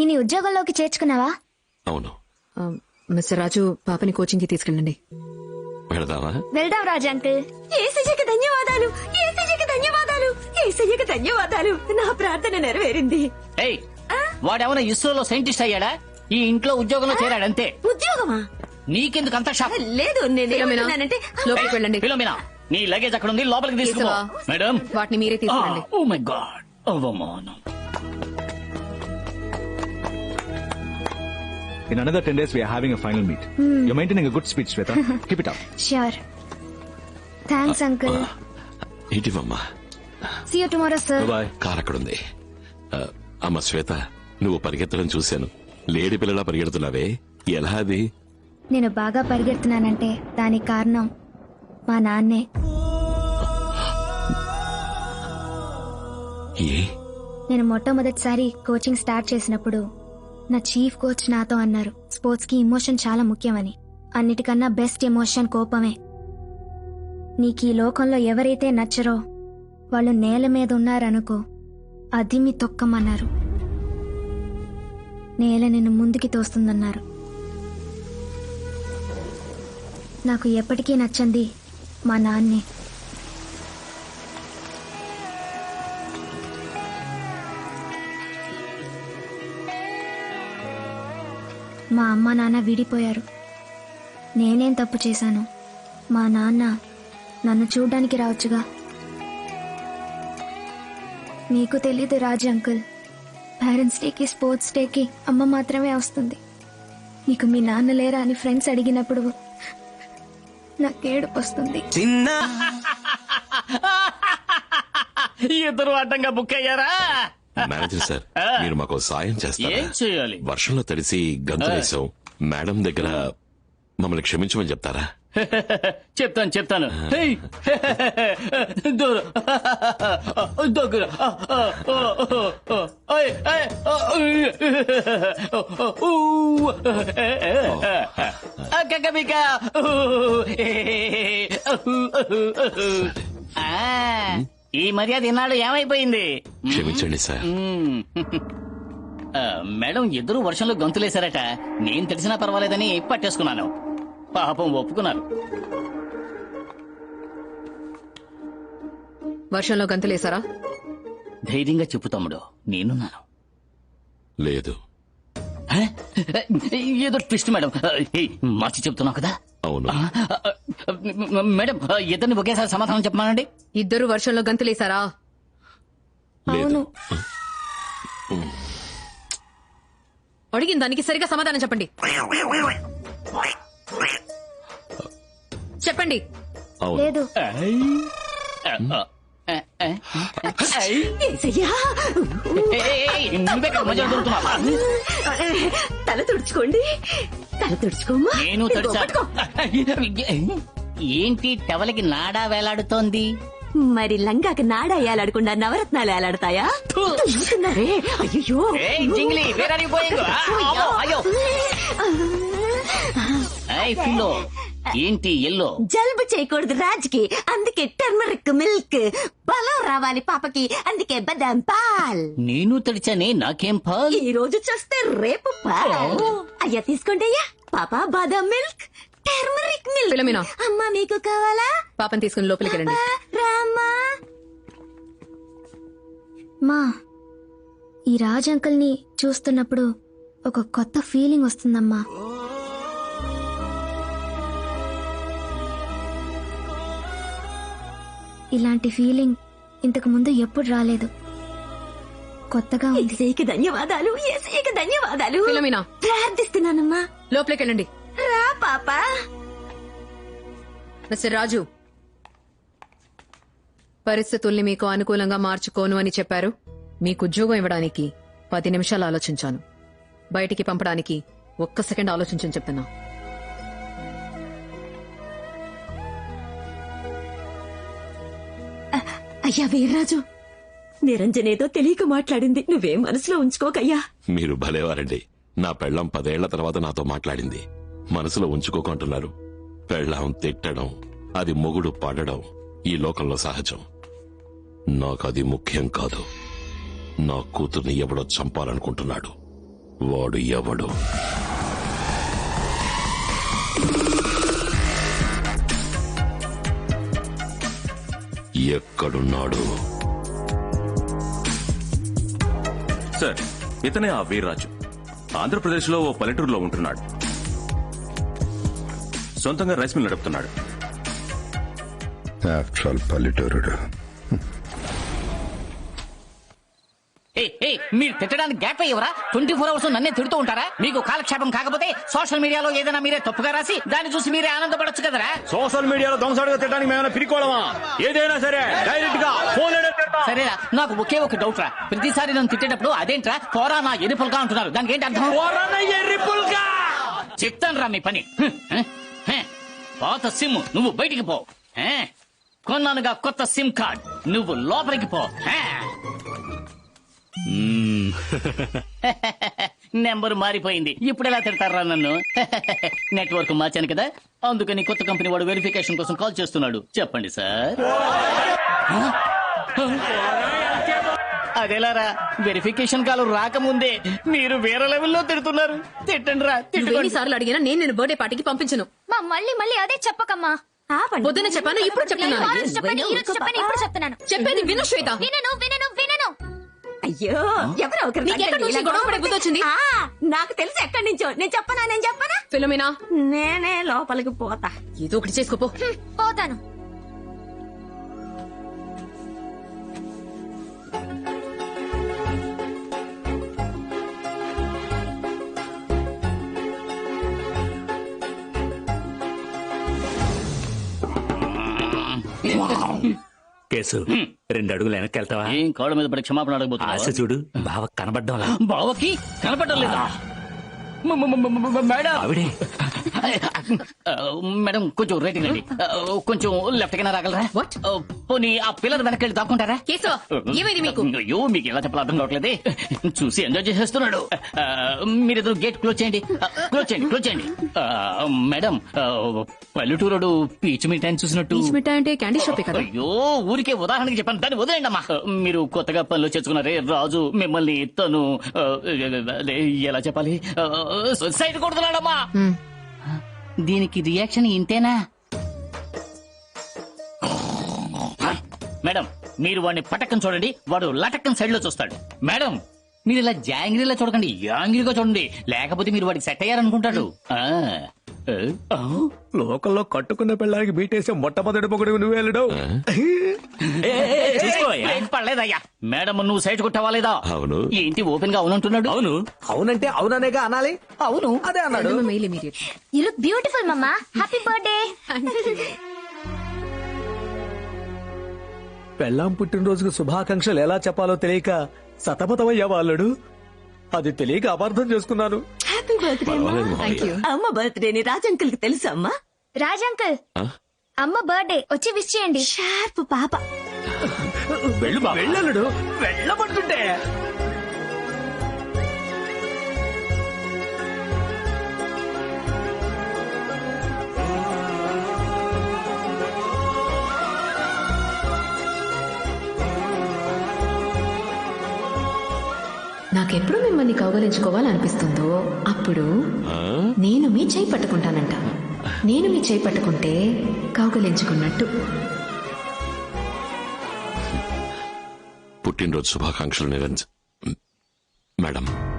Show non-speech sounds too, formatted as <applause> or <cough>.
ఈ ఉద్యోగంలోకి చేర్చుకున్నావా? అవును. మిస్టర్ రాజు పాపని కోచింగ్కి తీసుకెళ్ళండి. వెళదామా? వెళ్దాం రాజు అంకుల్. ఏసయ్యకి ధన్యవాదాలు? ఏసయ్యకి ధన్యవాదాలు? ఏసయ్యకి ధన్యవాదాలు? నా ప్రార్థన నెరవేరింది. ఏయ్ వాడేమైనా ఇస్రోలో సైంటిస్ట్ అయ్యాడా? ఈ ఇంట్లో ఉద్యోగంలో చేరాడంతే ఉద్యోగమా? నీకెందుకు అంత షాక్ లేదు నేను లోపలికి వెళ్ళండి. ఫిలోమినా నీ లగేజ్ అక్కడ ఉంది లోపలికి కేశవా, మేడం. వాటిని మీరే తీసుకెళ్ళండి ఓ మై గాడ్ అవమానం. In another 10 days, we are having a final meet. You're maintaining a good speech, Sweta. <laughs> Keep it up. Sure thanks uncle ఇటీవమ్మా see you tomorrow sir Bye-bye. Car అక్కడుంది ఆ, అమ్మ శ్వేత నువ్వు పరిగెత్తడం చూశాను. లేడి పిల్లలా పరిగెడుతున్నావే? ఎలా అది? నేను బాగా పరిగెడుతున్నానంటే దానికి కారణం మా నాన్నే. ఏ? నేను మొట్టమొదటిసారి కోచింగ్ స్టార్ట్ చేసినప్పుడు నా చీఫ్ కోచ్ నాతో అన్నారు. స్పోర్ట్స్కి ఇమోషన్ చాలా ముఖ్యమని. అన్నిటికన్నా బెస్ట్ ఎమోషన్ కోపమే. నీకు ఈ లోకంలో ఎవరైతే నచ్చరో వాళ్ళు నేల మీద ఉన్నారనుకో అది మీ తొక్కమన్నారు. నేల నిన్ను ముందుకి తోస్తుందన్నారు. నాకు ఎప్పటికీ నచ్చంది మా నాన్నే. మా అమ్మ నాన్న విడిపోయారు. నేనేం తప్పు చేశాను? మా నాన్న నన్ను చూడ్డానికి రావచ్చుగా? మీకు తెలీదు రాజు అంకుల్. పేరెంట్స్ డేకి స్పోర్ట్స్ డేకి అమ్మ మాత్రమే వస్తుంది. నీకు మీ నాన్న లేరా అని ఫ్రెండ్స్ అడిగినప్పుడు నాకు ఏడుపు వస్తుంది. <laughs> ఇద్దరు అడ్డంగా బుక్ అయ్యారా? <laughs> మేనేజర్ సార్ మీరు మాకు సాయం చేస్తారా? ఏం చేయాలి? వర్షంలో తడిసి గంతులేసాం మేడం దగ్గర మమ్మల్ని క్షమించమని చెప్తారా? <laughs> చెప్తాను చెప్తాను. హేయ్! దూరం. దగ్గర ఓయ్, ఏయ్, ఊ. కక్కబిక్క. ఆ, ఈ మర్యాద ఈనాడు ఏమైపోయింది? క్షమించండి సార్. మేడం ఇద్దరు వర్షంలో గొంతులేశారట. నేను తెలిసినా పర్వాలేదని పట్టేసుకున్నాను. పాపం ఒప్పుకున్నారు. వర్షంలో గంతులేసారా ధైర్యంగా చెప్పు తమ్ముడు నేనున్నాను. లేదు. హే? ఏదో ట్విస్ట్ మేడం. ఏయ్, మార్చి చెప్తున్నావు కదా? అవును. మేడం ఇద్దరిని ఒకేసారి సమాధానం చెప్పమానండి. ఇద్దరు వర్షంలో గంతులేసారా లేదు. అవును. అడిగిన దానికి సరిగా సమాధానం చెప్పండి. చెప్పండి. లేదు? తల తుడుచుకోండి. తల తుడుచుకోమ్మా. నేను. ఏంటి టవలకి నాడా వేలాడుతోంది? మరి లంగాకి నాడ ఏలాడకుండా నవరత్నాలు ఏలాడతాయా? అయ్యో ఏయ్, జింగిలి వేర్ ఆర్ యు గోయింగ్ అయ్యో! అయ్యో ఏయ్ పిల్లో ఏంటి ఎల్లో? జలుబు చేయకూడదు రాజుకి. అందుకే టర్మరిక్ మిల్క్. బలం రావాలి పాపకి. అందుకే బదాం పాల్. నేను తడిచానే నాకేం పాల్? ఈ రోజు చూస్తే రేపు పాల్? అయ్యా తీసుకోండి అయ్యా. పాప బాదం మిల్క్. Turmeric milk. ఫిలోమినా. అమ్మా మీకు కావాలా? పాపని తీసుకుని లోపలికి వెళ్ళండి. రామ్మా. మా ఈ రాజ్ అంకుల్ని చూస్తున్నప్పుడు ఒక కొత్త ఫీలింగ్ వస్తుందమ్మా. ఇలాంటి ఫీలింగ్ ఇంతకు ముందు ఎప్పుడు రాలేదు. కొత్తగా ఉంది. ఏసీకి ధన్యవాదాలు ఏసీకి ధన్యవాదాలు. ఫిలోమినా. ప్రార్థిస్తున్నానమ్మా. లోపలికి వెళ్ళండి. పాప? మిస్టర్ రాజు పరిస్థితుల్ని మీకు అనుకూలంగా మార్చుకోను అని చెప్పారు. మీకు ఉద్యోగం ఇవ్వడానికి పది నిమిషాలు ఆలోచించాను. బయటికి పంపడానికి ఒక్క సెకండ్ ఆలోచించని చెప్తున్నా. అయ్యా వీర్రాజు నిరంజనేదో తెలియక మాట్లాడింది. నువ్వేం మనసులో ఉంచుకోకయ్యా? మీరు భలేవారండి. నా పెళ్ళం పదేళ్ళ తర్వాత నాతో మాట్లాడింది. మనసులో ఉంచుకోకుంటున్నారు. పెళ్ళం తిట్టడం అది మొగుడు పడడం ఈ లోకంలో సహజం. నాకు అది ముఖ్యం కాదు. నా కూతుర్ని ఎవడో చంపాలనుకుంటున్నాడు. వాడు ఎవడు? ఎక్కడున్నాడు? సార్ ఇతనే ఆ వీర్రాజు. ఆంధ్రప్రదేశ్లో ఓ పల్లెటూరులో ఉంటున్నాడు. సొంతంగా రైస్ మిల్ నడుపుతున్నాడు. ఆఫ్టర్ ఆల్ పల్లెటూరుడు. ఏయ్, ఏయ్, మీరు తిట్టడానికి గ్యాప్ అయ్యవరా? ట్వంటీ ఫోర్ అవర్స్ నన్నే తిడుతూ ఉంటారా? మీకు కాలక్షేపం కాకపోతే సోషల్ మీడియాలో ఏదైనా మీరే తప్పుగా రాసి దాన్ని చూసి మీరే ఆనందపడొచ్చు కదరా? సోషల్ మీడియాలో దొంగసాడుగా తిట్టడానికి మేమైనా పిరికోవడమా ఏదైనా సరే డైరెక్ట్గా ఫోన్ సరేరా నాకు ఒకే ఒక డౌట్ రా. ప్రతిసారి నన్ను తిట్టేటప్పుడు అదేంట్రా? పోరా నా ఎరుపులుగా అంటున్నారు. దానికి ఏంటి అర్థం చెప్తాను రా మీ పని. పాత సిమ్ నువ్వు బయటికి పో. కొన్నానుగా కొత్త సిమ్ కార్డ్. నువ్వు లోపలికి పో. <laughs> నెంబర్ మారిపోయింది. ఇప్పుడు ఎలా తిడతారా నన్ను? <laughs> నెట్వర్క్ మార్చాను కదా. అందుకని కొత్త కంపెనీ వాడు వెరిఫికేషన్ కోసం కాల్ చేస్తున్నాడు. చెప్పండి సార్. <laughs> అదేలారా వెరిఫికేషన్ కాల్ రాకముందే మీరు వేరే లెవెల్లో తిడుతున్నారు. తిట్టండి రా తిట్టుకోండి. ఎన్నిసార్లు అడిగినా నేను నేను బర్త్డే పార్టీకి పంపించను. మా మళ్ళీ మళ్ళీ అదే చెప్పకమ్మా. ఆపండి. పొద్దున్న చెప్పాను ఇప్పుడు చెప్తున్నాను. చెప్పాను ఇప్పుడు చెప్తున్నాను. చెప్పేది విను శ్వేత. వినను వినను వినను. అయ్యో ఎవరో ఒకరు నీకు గొడవ పడే వచ్చింది? తెలుసు ఎక్కడి నుంచో. నేను చెప్పనా నేను చెప్పనా? ఫిలోమినా? నేనే లోపలికి పోతా. ఏదో ఒకటి చేసుకోపో. పోతాను. <laughs> కేసు. రెండు అడుగులు వెనక్కి వెళ్తావా? ఏం కాళ్ళ మీద పడి క్షమాపణ ఆశ అడగబోతున్నా చూడు బావ కనబడ్డం బావకి కనపడడం లేదా? మ- మ- మ- మ- మ- మేడం. ఆవిడే. మేడం కొంచెం రేటింగ్ అండి కొంచెం లెఫ్ట్ కైనా రాగలరా? పోనీ ఆ పిల్లర్ వెనక్కి వెళ్ళి దాక్కుంటారా? కేశవ ఏమైంది మీకు? అయ్యో మీకు ఎలా చెప్పాలో అర్థం కావట్లేదే. చూసి ఎంజాయ్ చేసేస్తున్నాడు. మీరిద్దరు గేట్ క్లోజ్ చేయండి. క్లోజ్ చేయండి క్లోజ్ చేయండి. మేడం పల్లెటూరుడు పీచు మిఠాయిని చూసినట్టు. పీచ్ మిఠాయి అంటే క్యాండీ షాపే కదా? అయ్యో ఊరికే ఉదాహరణకి చెప్పాను. దాన్ని వదిలేండి అమ్మా. మీరు కొత్తగా పనులు చేసుకున్నారే రాజు మిమ్మల్ని తను ఎలా చెప్పాలి? సైడ్ కొడుతున్నాడమ్మా. దీనికి రియాక్షన్ ఇంతేనా? మేడం మీరు వాడిని పటక్కని చూడండి వాడు లటక్కన్ సైడ్లో చూస్తాడు. మేడం మీరు ఇలా జాంగ్రీలా చూడకండి యాంగ్రీగా చూడండి. లేకపోతే మీరు వాడికి సెట్ అయ్యారనుకుంటాడు. ఆ. ఆ. లోకల్లో కట్టుకున్న పిల్లలకి బీటేసే మొట్టమొదటి పొగడు నువ్వు వెళ్ళడం ఏం పర్లేదయ్యా. మేడం నువ్వు సైడ్ కొట్టావా లేదా? అవును. ఏంటి ఓపెన్గా అవునంటున్నాడు. అవును. అవునంటే అవుననేగా అనాలి? అవును. అదే అన్నాడు. బ్యూటిఫుల్ మమ్మా హ్యాపీ బర్త్డే పెళ్ళాం పుట్టినరోజుకు శుభాకాంక్షలు ఎలా చెప్పాలో తెలియక సతమతమయ్యా వాళ్ళడు అది తెలియక అపార్థం చేసుకున్నాను. హ్యాపీ బర్త్డే పర్వాలేదు మావయ్య. అమ్మ బర్త్డే ని రాజ్ అంకుల్కి తెలుసా అమ్మా? రాజ్ అంకుల్ ఆ? అమ్మ బర్త్డే వచ్చి విష్ చేయండి. షార్ప్ పాప. వెళ్ళు వెళ్ళలుడు. వెళ్ళబడుతుంటే నాకెప్పుడు మిమ్మల్ని కౌగలించుకోవాలనిపిస్తుందో అప్పుడు? నేను మీ చేయి పట్టుకుంటానంట. నేను మీ చేయి పట్టుకుంటే కౌగలించుకున్నట్టు. పుట్టినరోజు శుభాకాంక్షలు నిరంజన్. మేడం.